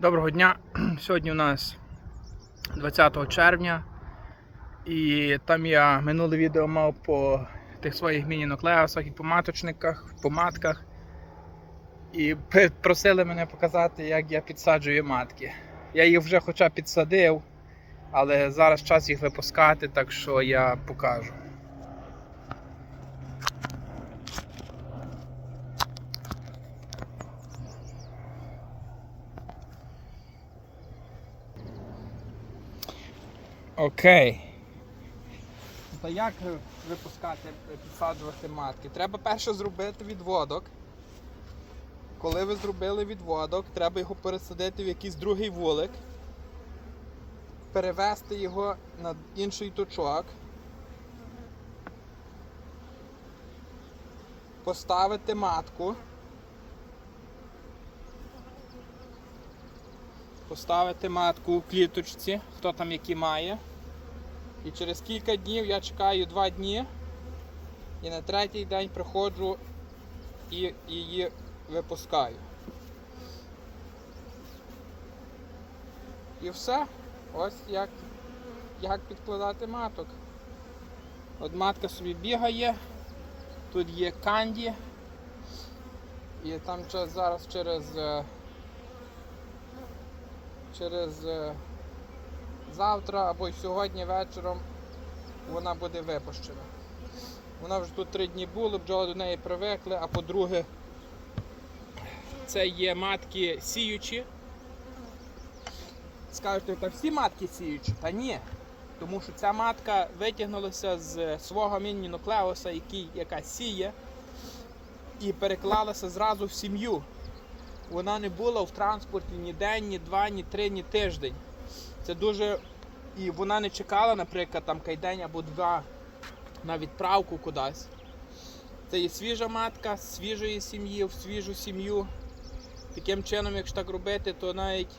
Доброго дня. Сьогодні у нас 20 червня. І там я минуле відео мав по тих своїх міні-нуклеусах і по маточниках, по матках. І просили мене показати, як я підсаджую матки. Я їх вже хоча підсадив, але зараз час їх випускати, так що я покажу. Окей. Та як випускати, підсаджувати матки? Треба перше зробити відводок. Коли ви зробили відводок, треба його пересадити в якийсь другий вулик, перевести його на інший точок, поставити матку. Поставити матку у кліточці, хто там які має. І через кілька днів я чекаю два дні. І на третій день приходжу і її випускаю. І все. Ось як, як підкладати маток. От матка собі бігає, тут є канді. І там зараз через, е, через е, завтра або сьогодні вечором вона буде випущена. Вона вже тут три дні була, бджоли до неї привикли, а по-друге, це є матки сіючі. Скажете, та всі матки сіючі? Та ні. Тому що ця матка витягнулася з свого міні-нуклеуса, яка сіє, і переклалася зразу в сім'ю. Вона не була в транспорті ні день, ні два, ні три, ні тиждень. Це дуже. І вона не чекала, наприклад, там кайдень або два на відправку кудись. Це є свіжа матка з свіжої сім'ї, в свіжу сім'ю. Таким чином, якщо так робити, то навіть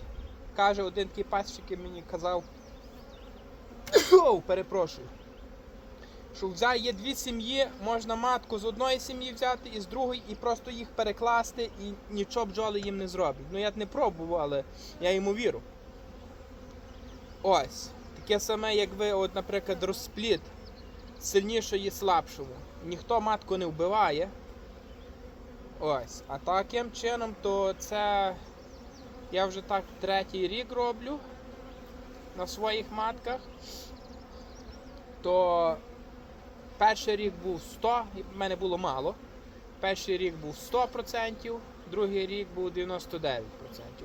каже один такий пасічник мені казав. Оу, перепрошую. Що взяв є дві сім'ї, можна матку з одної сім'ї взяти і з другої, і просто їх перекласти, і нічого бджоли їм не зроблять. Ну я б не пробував, але я йому вірю. Ось. Таке саме, як ви, от, наприклад, розспліт сильнішої слабшому. Ніхто матку не вбиває. Ось. А таким чином, то це я вже так третій рік роблю на своїх матках. То перший рік був 100, і в мене було мало. Перший рік був 100%, другий рік був 99%.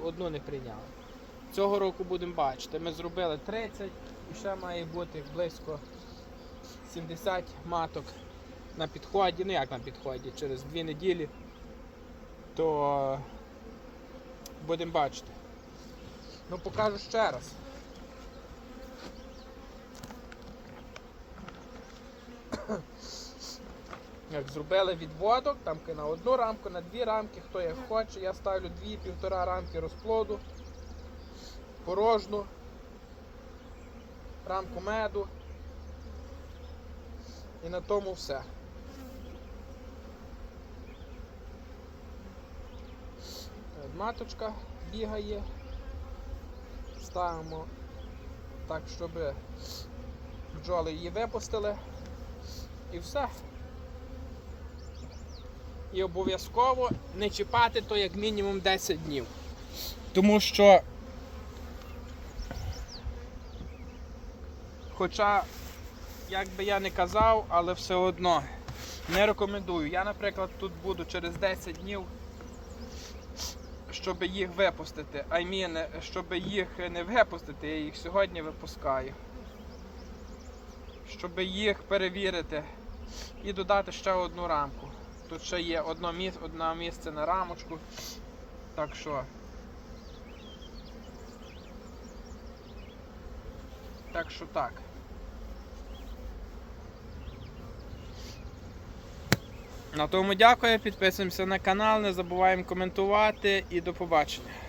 Одну не прийняли. Цього року будемо бачити. Ми зробили 30 і ще має бути близько 70 маток на підході. Ну як на підході, через дві неділі. То будемо бачити. Ну покажу ще раз. Зробили відводок, там на одну рамку, на дві рамки, хто як хоче, я ставлю дві-півтора рамки розплоду порожну, рамку меду. І на тому все. Маточка бігає. Ставимо так, щоб бджоли її випустили. І все. І обов'язково не чіпати то як мінімум 10 днів. Тому що Хоча, як би я не казав, але все одно не рекомендую. Я, наприклад, тут буду через 10 днів, щоб їх випустити. I mean, щоб їх не випустити, я їх сьогодні випускаю. Щоб їх перевірити і додати ще одну рамку. Тут ще є одно місце, одне місце на рамочку. Так що. Так що так. На тому дякую, підписуємося на канал, не забуваємо коментувати і до побачення.